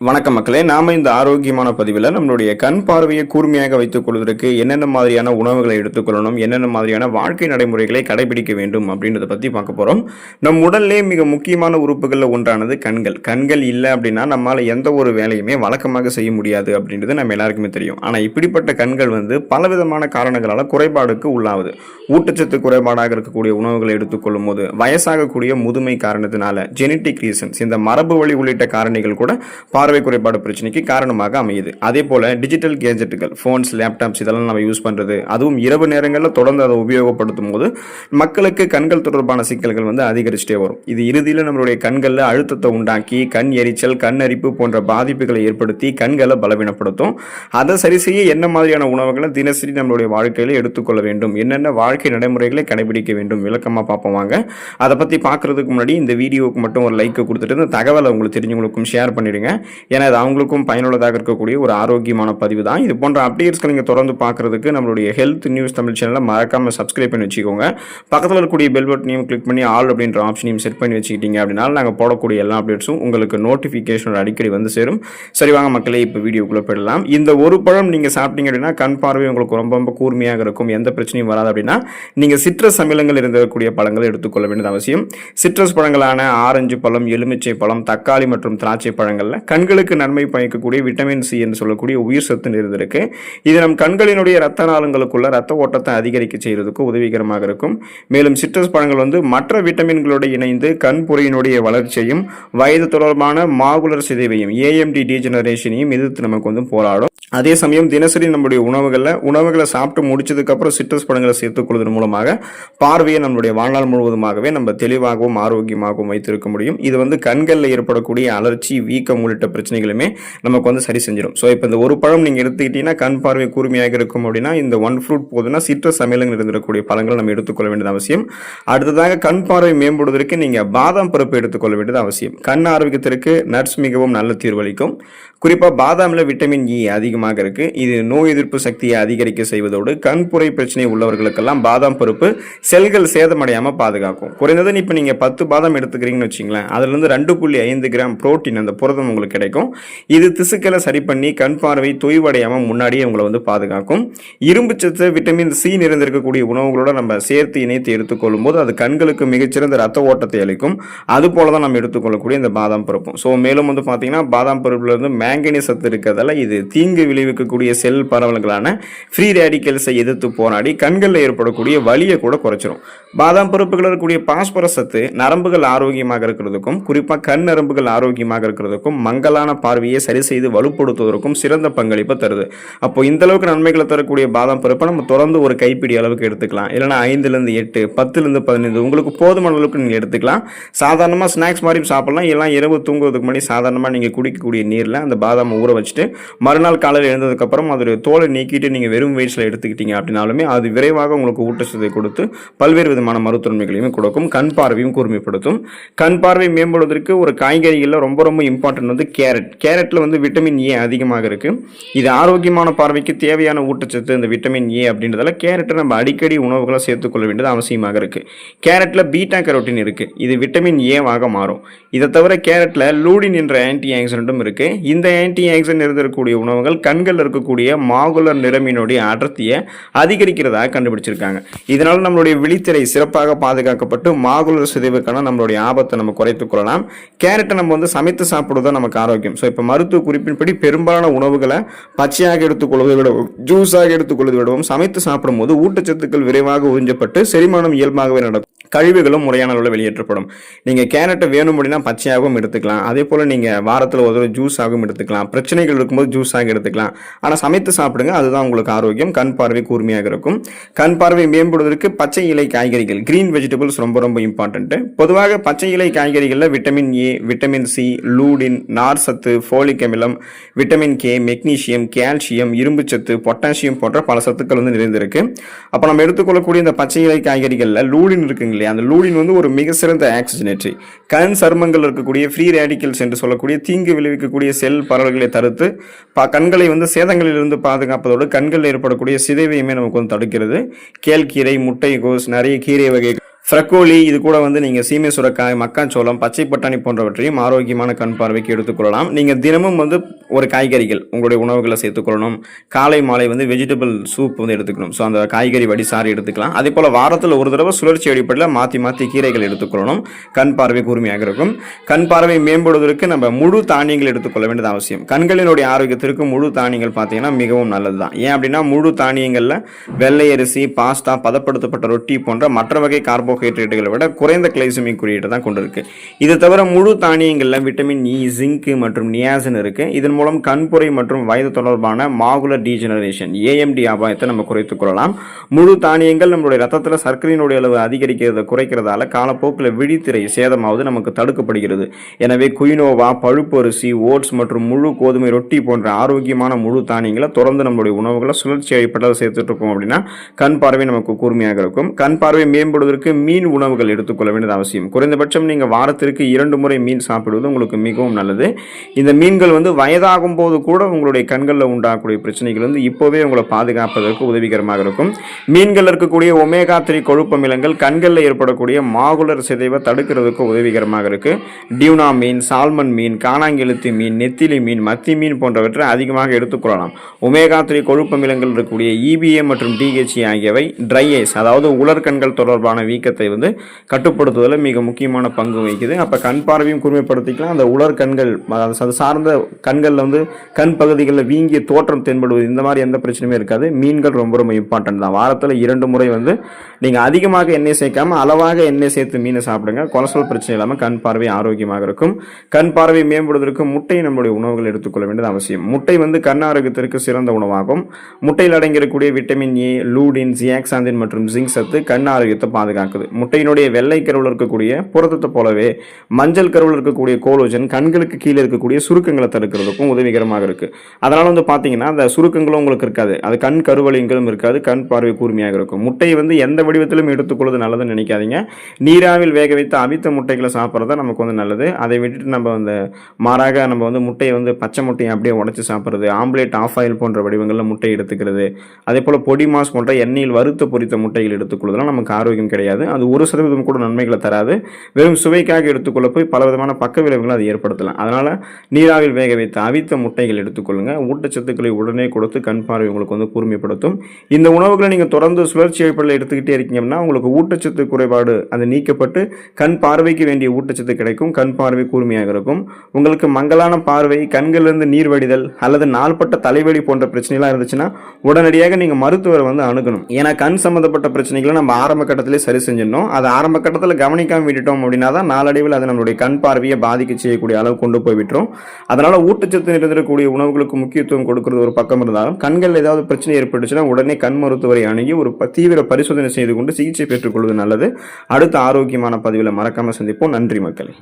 வணக்கம் மக்களே நாம இந்த ஆரோக்கியமான பதிவில் நம்மளுடைய கண் பார்வையை கூர்மையாக வைத்துக் கொள்வதற்கு என்னென்ன மாதிரியான உணவுகளை எடுத்துக்கொள்ளணும் என்னென்ன மாதிரியான வாழ்க்கை நடைமுறைகளை கடைபிடிக்க வேண்டும் அப்படின்றத பற்றி பார்க்க போகிறோம் நம் உடல்லே மிக முக்கியமான உறுப்புகளில் ஒன்றானது கண்கள். கண்கள் இல்லை அப்படின்னா நம்மளால் எந்த ஒரு வேலையுமே வழக்கமாக செய்ய முடியாது அப்படின்றது நம்ம எல்லாருக்குமே தெரியும். ஆனால் இப்படிப்பட்ட கண்கள் வந்து பலவிதமான காரணங்களால் குறைபாடுக்கு உள்ளாகுது. ஊட்டச்சத்து குறைபாடாக இருக்கக்கூடிய உணவுகளை எடுத்துக்கொள்ளும் போது வயசாகக்கூடிய முதுமை காரணத்தினால ஜெனட்டிக் ரீசன்ஸ் இந்த மரபு வழி உள்ளிட்ட காரணிகள் கூட பார்வை குறைபாடு பிரச்சனைக்கு காரணமாக அமையுது. அதே போல டிஜிட்டல் கேஜெட்டுகள் ஃபோன்ஸ் லேப்டாப்ஸ் இதெல்லாம் நம்ம யூஸ் பண்ணுறது அதுவும் இரவு நேரங்களில் தொடர்ந்து அதை உபயோகப்படுத்தும் போது மக்களுக்கு கண்கள் தொடர்பான சிக்கல்கள் வந்து அதிகரிச்சுட்டே வரும். இது இறுதியில் நம்மளுடைய கண்களில் அழுத்தத்தை உண்டாக்கி கண் எரிச்சல் கண் அரிப்பு போன்ற பாதிப்புகளை ஏற்படுத்தி கண்களை பலவீனப்படுத்தும். அதை சரி செய்ய என்ன மாதிரியான உணவுகளை தினசரி நம்மளுடைய வாழ்க்கையில் எடுத்துக்கொள்ள வேண்டும்? என்னென்ன வாழ்க்கை நடைமுறைகளை கடைபிடிக்க வேண்டும்? விளக்கமாக பார்ப்போம் வாங்க. அதை பற்றி பார்க்குறதுக்கு முன்னாடி இந்த வீடியோவுக்கு மட்டும் ஒரு லைக் கொடுத்துட்டு இந்த தகவலை உங்களுக்கு தெரிஞ்சவங்களுக்கும் ஷேர் பண்ணிடுங்க. ஏன்னா அது அவங்களுக்கும் பயனுள்ளதாக இருக்கக்கூடிய ஒரு ஆரோக்கியமான பதிவு தான். இது போன்ற அப்டேட்ஸ்களை நீங்கள் தொடர்ந்து பார்க்கறதுக்கு நம்மளுடைய ஹெல்த் நியூஸ் தமிழ் சேனலை மறக்காமல் சப்ஸ்கிரைப் பண்ணி வச்சுக்கோங்க. பக்கத்தில் இருக்கக்கூடிய பெல் பட்டனையும் கிளிக் பண்ணி ஆல் அப்படின்ற ஆப்ஷனையும் செட் பண்ணி வச்சுக்கிட்டீங்க அப்படின்னா நாங்கள் போடக்கூடிய எல்லா அப்டேட்ஸும் உங்களுக்கு நோட்டிஃபிகேஷனோட அடிக்கடி வந்து சேரும். சரி வாங்க மக்களே இப்போ வீடியோக்குள்ளே போயிடலாம். இந்த ஒரு பழம் நீங்கள் சாப்பிட்டீங்க அப்படின்னா கண் பார்வை உங்களுக்கு ரொம்ப ரொம்ப கூர்மையாக இருக்கும். எந்த பிரச்சனையும் வராது அப்படின்னா நீங்கள் சிட்ரஸ் அமிலங்கள் இருந்தக்கூடிய பழங்களை எடுத்துக்கொள்ள வேண்டியது அவசியம். சிட்ரஸ் பழங்களான ஆரஞ்சு பழம் எலுமிச்சை பழம் தக்காளி மற்றும் திராட்சை பழங்களில் கண் கண்களுக்கு நன்மை பயக்கக்கூடிய விட்டமின் சி என்று சொல்லக்கூடிய உயிர் சத்து நிறைந்திருக்கு. இது நம் கண்களினுடைய ரத்த நாளங்களுக்குள்ள ரத்த ஓட்டத்தை அதிகரிக்க செய்யறதுக்கு உதவிகரமாக இருக்கும். மேலும் சிட்ரஸ் பழங்கள் வந்து மற்ற விட்டமின்களோடு இணைந்து கண் புறையினுடைய வளர்ச்சியையும் வயது தொடர்பான மாகுலர் சிதைவையும் ஏஎம்டி டீஜெனரேஷனையும் எதிர்த்து நமக்கு வந்து போராடும். அதே சமயம் தினசரி நம்முடைய உணவுகளில் உணவுகளை சாப்பிட்டு முடிச்சதுக்கப்புறம் சிட்ரஸ் பழங்களை சேர்த்துக் கொள்வதன் மூலமாக பார்வையை நம்மளுடைய வாழ்நாள் முழுவதுமாகவே நம்ம தெளிவாகவும் ஆரோக்கியமாகவும் வைத்திருக்க முடியும். இது வந்து கண்களில் ஏற்படக்கூடிய அலர்ச்சி வீக்கம் உள்ளிட்ட பிரச்சனைகளுமே நமக்கு வந்து சரி செஞ்சிடும் ஸோ இப்போ இந்த ஒரு பழம் நீங்கள் எடுத்துக்கிட்டீங்கன்னா கண் பார்வை கூர்மையாக இருக்கும் அப்படின்னா இந்த ஒன் ஃப்ரூட் போதுன்னா சிட்ரஸ் சமையலங்கள் இருந்திருக்கக்கூடிய பழங்களை நம்ம எடுத்துக்கொள்ள வேண்டியது அவசியம். அடுத்ததாக கண் பார்வை மேம்படுவதற்கு நீங்கள் பாதாம் பருப்பு எடுத்துக்கொள்ள வேண்டியது அவசியம். கண் ஆரோக்கியத்திற்கு நட்ஸ் மிகவும் நல்ல தீர்வளிக்கும் குறிப்பாக பாதாமில் விட்டமின் இ e அதிகமாக இருக்கு. இது நோய் எதிர்ப்பு சக்தியை அதிகரிக்க செய்வதோடு கண்புரை பிரச்சனை உள்ளவர்களுக்கெல்லாம் பாதாம் பருப்பு செல்கள் சேதமடையாமல் பாதுகாக்கும். குறைந்தது இப்போ நீங்கள் பத்து பாதாம் எடுத்துக்கிறீங்கன்னு வச்சிங்களேன் அதுலேருந்து ரெண்டு புள்ளி ஐந்து கிராம் புரோட்டீன் அந்த புரதம் உங்களுக்கு கிடைக்கும். இது திசுக்களை சரி பண்ணி கண் பார்வை தொய்வடையாமல் முன்னாடியே உங்களை வந்து பாதுகாக்கும். இரும்பு சத்து விட்டமின் சி நிறைந்திருக்கக்கூடிய உணவுகளோட நம்ம சேர்த்து இணைத்து எடுத்துக்கொள்ளும் போது அது கண்களுக்கு மிகச்சிறந்த ரத்த ஓட்டத்தை அளிக்கும். அது போல தான் நம்ம எடுத்துக்கொள்ளக்கூடிய இந்த பாதாம் பருப்பும். ஸோ மேலும் வந்து பார்த்தீங்கன்னா பாதாம் பருப்புல இருந்து மேங்கனி சத்து இருக்கிறதால இது தீங்கு விளைவிக்கக்கூடிய செல் பரவல்களான ஃப்ரீ ரேடிக்கல்ஸை எதிர்த்து போராடி கண்களில் ஏற்படக்கூடிய வலியை கூட குறைச்சிரும். பாதாம் பருப்புகளில் இருக்கக்கூடிய பாஸ்பரஸ் சத்து நரம்புகள் ஆரோக்கியமாக இருக்கிறதுக்கும் குறிப்பாக கண் நரம்புகள் ஆரோக்கியமாக இருக்கிறதுக்கும் மங்கலான பார்வையை சரி செய்து வலுப்படுத்துவதற்கும் சிறந்த பங்களிப்பை தருது. அப்போ இந்த அளவுக்கு நன்மைகளை தரக்கூடிய பாதாம் பருப்பை நம்ம தொடர்ந்து ஒரு கைப்பிடி அளவுக்கு எடுத்துக்கலாம். இல்லைனா ஐந்துலேருந்து எட்டு பத்துலேருந்து பதினைந்து உங்களுக்கு போதுமான அளவுக்கு நீங்கள் எடுத்துக்கலாம். சாதாரணமாக ஸ்நாக்ஸ் மாதிரியும் சாப்பிடலாம். எல்லாம் இரவு தூங்குவதுக்கு முன்னாடி சாதாரணமாக நீங்கள் குடிக்கக்கூடிய நீரில் அந்த பாதாமை ஊற வச்சுட்டு மறுநாள் காலையில் எழுந்ததுக்கப்புறம் அதோடைய தோலை நீக்கிட்டு நீங்கள் வெறும் வயசில் எடுத்துக்கிட்டீங்க அப்படின்னாலுமே அது விரைவாக உங்களுக்கு ஊட்டச்சத்தை கொடுத்து பல்வேறு விதமான மருத்துவமைகளையும் கொடுக்கும். கண் பார்வையும் கூர்மைப்படுத்தும். கண் பார்வை மேம்படுவதற்கு ஒரு காய்கறிகளில் ரொம்ப ரொம்ப இம்பார்ட்டன்ட் வந்து கேரட். கேரட்டில் வந்து விட்டமின் ஏ அதிகமாக இருக்குது இது ஆரோக்கியமான பார்வைக்கு தேவையான ஊட்டச்சத்து இந்த விட்டமின் ஏ அப்படின்றதால கேரட்டை நம்ம அடிக்கடி உணவுகளை சேர்த்துக்கொள்ள வேண்டியது அவசியமாக இருக்குது கேரட்டில் பீட்டா கரோட்டின் இருக்குது இது விட்டமின் ஏவாக மாறும். இதை தவிர கேரட்டில் லூடின் என்ற ஆன்டி ஆக்சிடென்ட்டும் இருக்குது இந்த ஆன்டி ஆக்சிடென்ட் இருந்திருக்கக்கூடிய உணவுகள் கண்கள் இருக்கக்கூடிய மாகுலர் நிறமினுடைய அடர்த்தியை அதிகரிக்கிறதாக கண்டுபிடிச்சிருக்காங்க. இதனால் நம்மளுடைய விழித்திரை சிறப்பாக பாதுகாக்கப்பட்டு மாகுலர் சிதைவுக்கான நம்மளுடைய ஆபத்தை நம்ம குறைத்துக் கொள்ளலாம். கேரட்டை நம்ம வந்து சமைத்து சாப்பிடுவது நமக்கு ஆரோக்கியம். ஸோ இப்போ மருத்துவ குறிப்பின்படி பெரும்பாலான உணவுகளை பச்சையாக எடுத்துக்கொள்வதை விடவும் ஜூஸாக எடுத்துக்கொள்வதை விடவும் சமைத்து சாப்பிடும்போது ஊட்டச்சத்துக்கள் விரைவாக உறிஞ்சப்பட்டு செரிமானம் இயல்பாகவே நடக்கும். கழிவுகளும் முறையான அளவில் வெளியேற்றப்படும். நீங்கள் கேரட்டை வேணும் அப்படின்னா பச்சையாகவும் எடுத்துக்கலாம். அதே போல் நீங்கள் வாரத்தில் ஒரு ஜூஸ் ஜூஸாகவும் எடுத்துக்கலாம். பிரச்சனைகள் இருக்கும்போது ஜூஸாக எடுத்துக்கலாம். ஆனால் சமைத்து சாப்பிடுங்க அதுதான் உங்களுக்கு ஆரோக்கியம். கண் பார்வை கூர்மையாக இருக்கும். கண் பார்வை மேம்படுவதற்கு பச்சை இலை காய்கறிகள் கிரீன் வெஜிடபிள்ஸ் ரொம்ப ரொம்ப இம்பார்ட்டன்ட்டு பொதுவாக பச்சை இலை காய்கறிகளில் vitamin A vitamin C lutein நார் சத்து ஃபோலிக் அமிலம் விட்டமின் கே மெக்னீஷியம் கால்சியம் இரும்புச்சத்து பொட்டாசியம் போன்ற பல சத்துக்கள் வந்து நிறைந்திருக்கு. அப்போ நம்ம எடுத்துக்கொள்ளக்கூடிய இந்த பச்சை இலை காய்கறிகளில் லூடின் இருக்குங்க இல்லையா? அந்த லூடின் வந்து ஒரு மிக சிறந்த ஆக்சிஜனேட்டரி கண் சருமங்கள் இருக்கக்கூடிய ஃப்ரீ ரேடிக்கல்ஸ் என்று சொல்லக்கூடிய தீங்கு விளைவிக்கக்கூடிய செல் பரவல்களை தடுத்து பா கண்களை வந்து சேதங்களிலிருந்து பாதுகாப்பதோடு கண்களில் ஏற்படக்கூடிய சிதைவையுமே நமக்கு வந்து தடுக்கிறது. கேழ்கீரை முட்டைகோஸ் நிறைய கீரை வகை ஃப்ரக்கோலி இது கூட வந்து நீங்கள் சீமை சுரக்காய் மக்காச்சோளம் பச்சை பட்டாணி போன்றவற்றையும் ஆரோக்கியமான கண் பார்வைக்கு எடுத்துக்கொள்ளலாம். நீங்கள் தினமும் வந்து ஒரு காய்கறிகள் உங்களுடைய உணவுகளை சேர்த்துக்கொள்ளணும். காலை மாலை வந்து வெஜிடபிள் சூப் வந்து எடுத்துக்கணும். ஸோ அந்த காய்கறி வடிசாறு எடுத்துக்கலாம். அதே போல் வாரத்தில் ஒரு தடவை சுழற்சி அடிப்படையில் மாற்றி மாற்றி கீரைகள் எடுத்துக்கொள்ளணும். கண் பார்வை கூர்மையாக இருக்கும். கண் பார்வை மேம்படுவதற்கு நம்ம முழு தானியங்கள் எடுத்துக்கொள்ள வேண்டியது அவசியம். கண்களினுடைய ஆரோக்கியத்திற்கு முழு தானியங்கள் பார்த்தீங்கன்னா மிகவும் நல்லது தான் ஏன் அப்படின்னா முழு தானியங்களில் வெள்ளை அரிசி பாஸ்தா பதப்படுத்தப்பட்ட ரொட்டி போன்ற மற்ற வகை கார்போ கார்போஹைட்ரேட்டுகளை விட குறைந்த கிளைசமிக் குறியீட்டை தான் கொண்டிருக்கு இது தவிர முழு தானியங்களில் விட்டமின் e, இ ஜிங்க் மற்றும் நியாசின் இருக்கு. இதன் மூலம் கண்புரை மற்றும் வயது தொடர்பான மாகுலர் டீஜெனரேஷன் ஏஎம்டி அபாயத்தை நம்ம குறைத்துக் கொள்ளலாம். முழு தானியங்கள் நம்மளுடைய ரத்தத்தில் சர்க்கரையினுடைய அளவு அதிகரிக்கிறத குறைக்கிறதால காலப்போக்கில் விழித்திரை சேதமாவது நமக்கு தடுக்கப்படுகிறது. எனவே குயினோவா பழுப்பு அரிசி ஓட்ஸ் மற்றும் முழு கோதுமை ரொட்டி போன்ற ஆரோக்கியமான முழு தானியங்களை தொடர்ந்து நம்மளுடைய உணவுகளை சுழற்சி அடிப்படையில் சேர்த்துட்டு இருக்கோம் அப்படின்னா கண் பார்வை நமக்கு கூர்மையாக இருக்கும். கண் பார்வை மேம்படுவதற்கு மீன் உணவுகள் எடுத்துக்கொள்ள வேண்டியது அவசியம். குறைந்தபட்சம் நீங்கள் வாரத்திற்கு இரண்டு முறை மீன் சாப்பிடுவது உங்களுக்கு மிகவும் நல்லது. இந்த மீன்கள் வந்து வயதாகும் போது கூட உங்களுடைய கண்களில் உண்டாகக்கூடிய பிரச்சனைகள் வந்து இப்போவே உங்களை பாதுகாப்பதற்கு உதவிகரமாக இருக்கும். மீன்கள் இருக்கக்கூடிய ஒமேகா த்ரீ கொழுப்பமிலங்கள் கண்களில் ஏற்படக்கூடிய மாகுலர் சிதைவை தடுக்கிறதுக்கு உதவிகரமாக இருக்கு. டியூனா மீன் சால்மன் மீன் காணாங்கெழுத்தி மீன் நெத்திலி மீன் மத்தி மீன் போன்றவற்றை அதிகமாக எடுத்துக்கொள்ளலாம் ஒமேகா த்ரீ கொழுப்பமிலங்கள் இருக்கக்கூடிய இபிஏ மற்றும் டிஹெச்சி ஆகியவை ட்ரை ஐஸ் அதாவது உலர்கண்கள் தொடர்பான வீக்கத்தை வந்து கட்டுப்படுத்துவதில் மிக முக்கியமான பங்கு வகிக்குது. அப்போ கண் பார்வையும் கூர்மைப்படுத்திக்கலாம். அந்த உலர் கண்கள் அது சார்ந்த கண்களில் வந்து கண் பகுதிகளில் வீங்கிய தோற்றம் தென்படுவது இந்த மாதிரி எந்த பிரச்சனையுமே இருக்காது. மீன்கள் ரொம்ப ரொம்ப இம்பார்ட்டன்ட் தான். வாரத்தில் இரண்டு முறை வந்து நீங்கள் அதிகமாக எண்ணெய் சேர்க்காம அளவாக எண்ணெய் சேர்த்து மீனை சாப்பிடுங்க. கொலஸ்ட்ரால் பிரச்சனை இல்லாமல் கண் பார்வை ஆரோக்கியமாக இருக்கும். கண் பார்வை மேம்படுவதற்கு முட்டை நம்முடைய உணவுகள் எடுத்துக்கொள்ள வேண்டியது அவசியம். முட்டை வந்து கண் ஆரோக்கியத்திற்கு சிறந்த உணவாகும். முட்டையில் அடங்கியிருக்கக்கூடிய விட்டமின் ஏ லூடின் ஜியாக்சாந்தின் மற்றும் ஜிங்க் சத்து கண் ஆரோக்கியத்தை பாதுகாக்குது. முட்டையினுடைய வெள்ளை கருவில் இருக்கக்கூடிய புரதத்தை போலவே மஞ்சள் கருவில் இருக்கக்கூடிய கோலோஜன் கண்களுக்கு கீழே இருக்கக்கூடிய சுருக்கங்களை தடுக்கிறதுக்கும் உதவிகரமாக இருக்குது அதனால் வந்து பார்த்தீங்கன்னா அந்த சுருக்கங்களும் உங்களுக்கு இருக்காது. அது கண் கருவலிங்களும் இருக்காது கண் பார்வை கூர்மையாக இருக்கும். முட்டையை வந்து எந்த வடிவத்திலும் எடுத்துக்கொள்வது நல்லதுன்னு நினைக்காதீங்க. நீராவில் வேக வைத்து அவித்த முட்டைகளை சாப்பிட்றது தான் நமக்கு வந்து நல்லது. அதை விட்டுட்டு நம்ம வந்து மாறாக நம்ம வந்து முட்டையை வந்து பச்சை முட்டையை அப்படியே உடச்சி சாப்பிட்றது ஆம்லேட் ஆஃப் ஆயில் போன்ற வடிவங்களில் முட்டை எடுத்துக்கிறது. அதே போல் பொடி மாஸ் போன்ற எண்ணெயில் வறுத்து பொரித்த முட்டைகள் எடுத்துக்கொள்வதெல்லாம் நமக்கு ஆரோக்கியம் கிடையாது. அது ஒரு சதவீதம் கூட நன்மைகளை தராது. வெறும் சுவைக்காக எடுத்துக்கொள்ள போய் பல விதமான பக்க விளைவுகளை அது ஏற்படுத்தலாம். அதனால் நீராவில் வேக வைத்து அவித்த முட்டைகள் எடுத்துக்கொள்ளுங்கள் ஊட்டச்சத்துக்களை உடனே கொடுத்து கண் பார்வை உங்களுக்கு வந்து கூர்மைப்படுத்தும் இந்த உணவுகளை நீங்கள் தொடர்ந்து சுழற்சி அடிப்படையில் எடுத்துக்கிட்டே இருக்கீங்கன்னா உங்களுக்கு ஊட்டச்சத்து குறைபாடு அது நீக்கப்பட்டு கண் பார்வைக்கு வேண்டிய ஊட்டச்சத்து கிடைக்கும். கண் பார்வை கூர்மையாக இருக்கும். உங்களுக்கு மங்கலான பார்வை கண்களிலிருந்து நீர் வடிதல் அல்லது நாள்பட்ட தலைவலி போன்ற பிரச்சனைலாம் இருந்துச்சுன்னா உடனடியாக நீங்கள் மருத்துவரை வந்து அணுகணும். ஏன்னா கண் சம்மந்தப்பட்ட பிரச்சனைகளை நம்ம ஆரம்ப கட்டத்திலே சரி செஞ்சு செஞ்சிடணும் அது ஆரம்ப கட்டத்தில் கவனிக்காமல் விட்டுட்டோம் அப்படின்னா தான் நாளடைவில் அது நம்மளுடைய கண் பார்வையை பாதிக்க செய்யக்கூடிய அளவு கொண்டு போய் விட்டுரும். அதனால் ஊட்டச்சத்து நிறைந்திருக்கக்கூடிய உணவுகளுக்கு முக்கியத்துவம் கொடுக்கறது ஒரு பக்கம் இருந்தாலும் கண்கள் ஏதாவது பிரச்சனை ஏற்பட்டுச்சுன்னா உடனே கண் மருத்துவரை அணுகி ஒரு தீவிர பரிசோதனை செய்து கொண்டு சிகிச்சை பெற்றுக்கொள்வது நல்லது. அடுத்த ஆரோக்கியமான பதிவில் மறக்காமல் சந்திப்போம். நன்றி மக்களே.